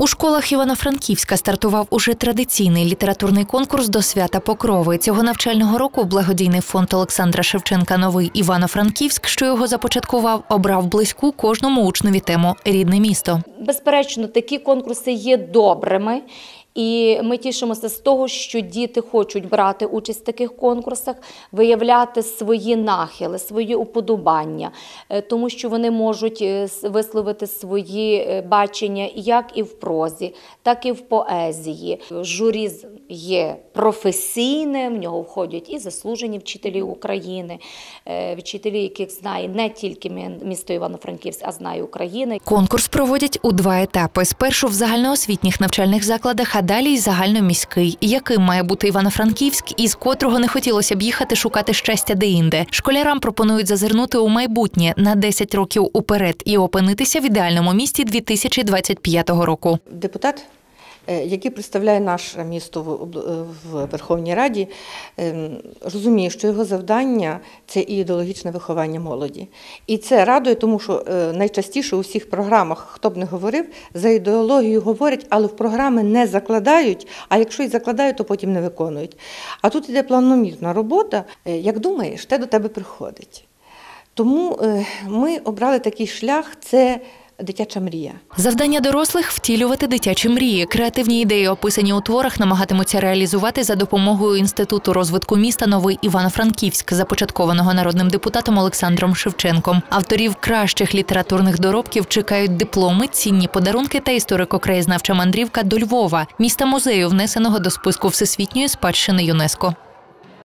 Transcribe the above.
У школах Івано-Франківська стартував уже традиційний літературний конкурс до свята Покрови. Цього навчального року благодійний фонд Олександра Шевченка Новий Івано-Франківськ, що його започаткував, обрав близьку кожному учневі тему рідне місто. Безперечно, такі конкурси є добрими. І ми тішимося з того, що діти хочуть брати участь в таких конкурсах, виявляти свої нахили, свої уподобання, е, тому що вони можуть е, висловити свої е, бачення як і в прозі, так і в поезії. Журі є професійне, в нього входять і заслужені вчителі України, вчителі, яких знає не тільки мі- місто Івано-Франківськ, а знає Україна. Конкурс проводять у два етапи: спершу в загальноосвітніх навчальних закладах, а далі й загальноміський. Яким має бути Івано-Франківськ, із котрого не хотілося б їхати шукати щастя деінде. Школярам пропонують зазирнути у майбутнє на 10 років уперед і опинитися в ідеальному місті 2025 року. Депутат, який представляє наше місто в е, Верховній Раді, ем, розуміє, що його завдання це і ідеологічне виховання молоді. І це радує, тому що е, найчастіше у всіх програмах, хто б не говорив, за ідеологію говорять, але в програми не закладають, а якщо і закладають, то потім не виконують. А тут іде планомірна робота. Е, Як думаєш, те до тебе приходить. Тому е, ми обрали такий шлях це дитяча мрія. Завдання дорослих втілювати дитячі мрії. Креативні ідеї, описані у творах, намагатимуться реалізувати за допомогою інституту розвитку міста Новий Івано-Франківськ, започаткованого народним депутатом Олександром Шевченком. Авторів кращих літературних доробків чекають дипломи, цінні подарунки та історико-краєзнавча мандрівка до Львова, міста музею, внесеного до списку всесвітньої спадщини ЮНЕСКО.